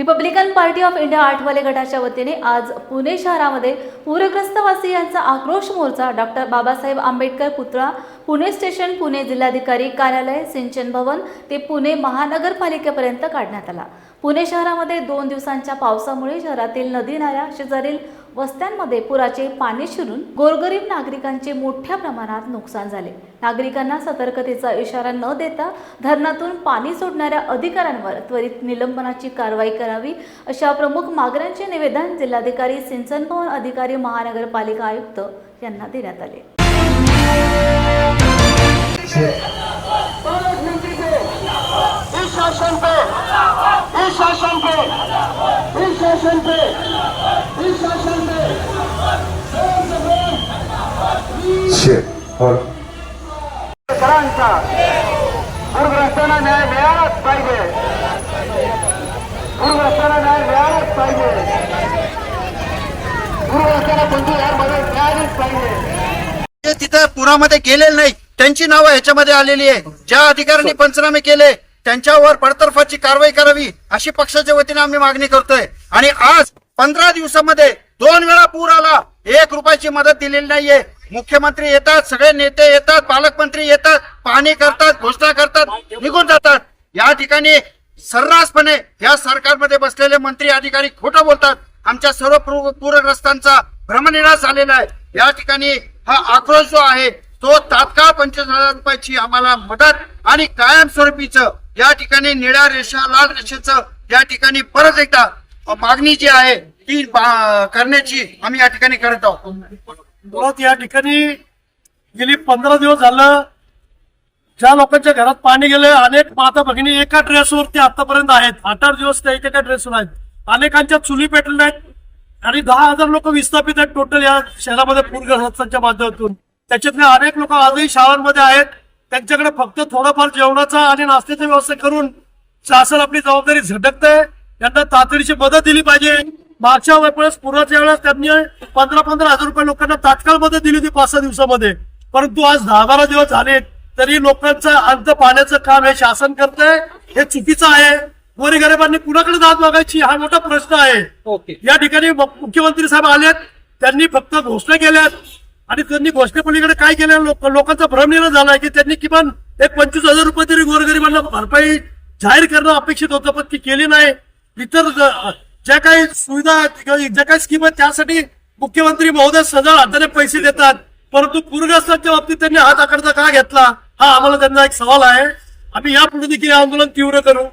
Republican party of India Athawale गटाच्या वतीने आज पुणे शहरामध्ये पूरग्रस्त वासियांचा आक्रोश मोर्चा डॉक्टर बाबासाहेब आंबेडकर पुतळा पुणे स्टेशन पुणे जिल्हाधिकारी कार्यालय सिंचन भवन ते पुणे महानगरपालिकेपर्यंत काढण्यात आला. पुणे शहरामध्ये दोन दिवसांच्या पावसामुळे शहरातील नदी नाल्या शेजारील वस्त्यांमध्ये पुराचे पाणी शिरून गोरगरीब नागरिकांचे मोठ्या प्रमाणात नुकसान झाले. नागरिकांना सतर्कतेचा इशारा न देता धरणातून पाणी सोडणाऱ्या अधिकाऱ्यांवर त्वरित निलंबनाची कारवाई करावी अशा प्रमुख मागण्यांचे निवेदन जिल्हाधिकारी सिंचन भवन अधिकारी महानगरपालिका आयुक्त यांना देण्यात आले. Shit. Hold on. करांचा पूरग्रस्तांना न्याय मिळालाच पाहिजे. पूरग्रस्तांना न्याय मिळालाच पाहिजे. पूरग्रस्तांना कोणती यार मदत मिळालीच पाहिजे. जे तिथं पुरामध्ये गेलेले नाही त्यांची नावं ह्याच्यामध्ये आलेली आहे ज्या अधिकाऱ्यांनी पंचनामे केले त्यांच्यावर पडतर्फाची कारवाई करावी अशी पक्षाच्या वतीने आम्ही मागणी करतोय. आणि आज पंधरा दिवसामध्ये दोन वेळा पूर आला. एक रुपयाची मदत दिलेली नाहीये. मुख्यमंत्री येतात सगळे नेते येतात पालकमंत्री येतात पाहणी करतात घोषणा करतात निघून जातात. या ठिकाणी सर्रासपणे या सरकारमध्ये बसलेले मंत्री अधिकारी खोटं बोलतात. आमच्या सर्व पूरग्रस्तांचा भ्रमनिराश झालेला आहे. या ठिकाणी हा आक्रोश जो आहे तो तात्काळ पंचवीस हजार रुपयाची आम्हाला मदत आणि कायमस्वरूपीचं या ठिकाणी निळ्या रेषा लाल रेषेचं या ठिकाणी परत एकदा मागणी जी आहे ती करण्याची आम्ही या ठिकाणी करत आहोत. मुळात या ठिकाणी गेली पंधरा दिवस झालं ज्या लोकांच्या घरात पाणी गेले अनेक माता भगिनी एका ड्रेसवरती आतापर्यंत आहेत. आठ आठ दिवस त्या एका ड्रेसवर आहेत. अनेकांच्या चुली पेटलेल्या आहेत. आणि दहा हजार लोक विस्थापित आहेत टोटल या शहरामध्ये पूरग्रस्तांच्या माध्यमातून. त्याच्यातले अनेक लोक आजही शाळांमध्ये आहेत. त्यांच्याकडे फक्त थोडंफार जेवणाचा आणि नाश्त्याची व्यवस्था करून शासन आपली जबाबदारी झटकतंय. त्यांना तातडीची मदत दिली पाहिजे. मागच्या वेळेस पुराच्या वेळेस त्यांनी पंधरा पंधरा हजार रुपये लोकांना तात्काळ मदत दिली होती पाच सहा दिवसामध्ये. परंतु आज दहा बारा दिवस झाले तरी लोकांचं अंत पाण्याचं काम हे शासन करतंय हे चुकीचं आहे. गोरगरिबांनी कुणाकडे दाद मागायची हा मोठा प्रश्न आहे. या ठिकाणी मुख्यमंत्री साहेब आलेत त्यांनी फक्त घोषणा केल्यात. आणि त्यांनी घोषणेपलीकडे काय केलं? लोक लोकांचा भ्रमनिराश झालाय की त्यांनी किमान एक पंचवीस हजार रुपये तरी गोरगरिबांना भरपाई जाहीर करणं अपेक्षित होतं पण ती केली नाही. इतर ज्या काही सुविधा ज्या काही स्कीम आहेत त्यासाठी मुख्यमंत्री महोदय सजळ हाताने पैसे देतात. परंतु पूरग्रस्तांच्या बाबतीत त्यांनी हात आकडचा का घेतला? हा आम्हाला त्यांना एक सवाल आहे. आम्ही यापुढे देखील आंदोलन तीव्र करू.